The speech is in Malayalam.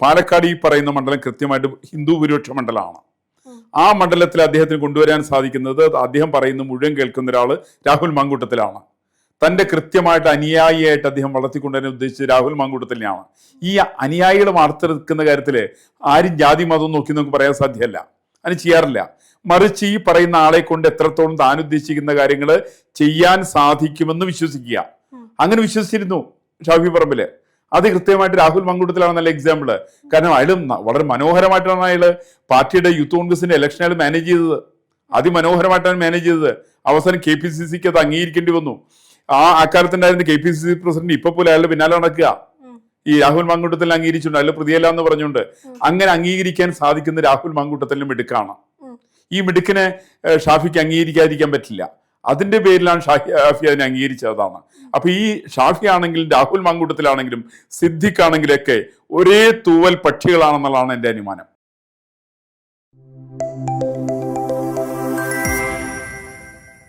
പാലക്കാട് ഈ പറയുന്ന മണ്ഡലം കൃത്യമായിട്ട് ഹിന്ദു ഭൂരിപക്ഷ മണ്ഡലമാണ്. ആ മണ്ഡലത്തിൽ അദ്ദേഹത്തിന് കൊണ്ടുവരാൻ സാധിക്കുന്നത് അദ്ദേഹം പറയുന്ന മുഴുവൻ കേൾക്കുന്ന ഒരാൾ രാഹുൽ മാങ്കൂട്ടത്തിലാണ്. തന്റെ കൃത്യമായിട്ട് അനുയായിയായിട്ട് അദ്ദേഹം വളർത്തിക്കൊണ്ടുവരാൻ ഉദ്ദേശിച്ചത് രാഹുൽ മാങ്കൂട്ടത്തിനെയാണ്. ഈ അനുയായികൾ വാർത്തെടുക്കുന്ന കാര്യത്തിൽ ആരും ജാതി മതം നോക്കി നമുക്ക് പറയാൻ സാധ്യമല്ല അതിന് ചെയ്യാറില്ല. മറിച്ച് ഈ പറയുന്ന ആളെ കൊണ്ട് എത്രത്തോളം താൻ ഉദ്ദേശിക്കുന്ന കാര്യങ്ങൾ ചെയ്യാൻ സാധിക്കുമെന്ന് വിശ്വസിക്കുക. അങ്ങനെ വിശ്വസിച്ചിരുന്നു ഷാഫി പറമ്പിൽ. അത് കൃത്യമായിട്ട് രാഹുൽ മങ്കുട്ടത്തിലാണ് നല്ല എക്സാമ്പിൾ കാരണം അയാൾ വളരെ മനോഹരമായിട്ടാണ് അയാൾ പാർട്ടിയുടെ യൂത്ത് കോൺഗ്രസിന്റെ ഇലക്ഷൻ അയാൾ മാനേജ് ചെയ്തത്. അതിമനോഹരമായിട്ടാണ് മാനേജ് ചെയ്തത്. അവസാനം കെ പി സി സിക്ക് അത് അംഗീകരിക്കേണ്ടി വന്നു. ആ അക്കാലത്തുണ്ടായിരുന്ന K P C C president ഇപ്പൊ പോലും അയാളുടെ പിന്നാലെ നടക്കുക. ഈ രാഹുൽ മാങ്കൂട്ടത്തിൽ അംഗീകരിച്ചിട്ടുണ്ട്. അയാൾ പ്രതിയല്ല എന്ന് പറഞ്ഞുകൊണ്ട് അങ്ങനെ അംഗീകരിക്കാൻ സാധിക്കുന്ന രാഹുൽ മാങ്കൂട്ടത്തിലും മിടുക്കാണ്. ഈ മിടുക്കിനെ ഷാഫിക്ക് അംഗീകരിക്കാതിരിക്കാൻ പറ്റില്ല. അതിന്റെ പേരിലാണ് ഷാഫി ഷാഫി അതിനെ അംഗീകരിച്ചതാണ്. അപ്പൊ ഈ ഷാഫി ആണെങ്കിലും രാഹുൽ മാങ്കൂട്ടത്തിലാണെങ്കിലും സിദ്ദിഖ് ആണെങ്കിലൊക്കെ ഒരേ തൂവൽ പക്ഷികളാണെന്നുള്ളതാണ് എന്റെ അനുമാനം.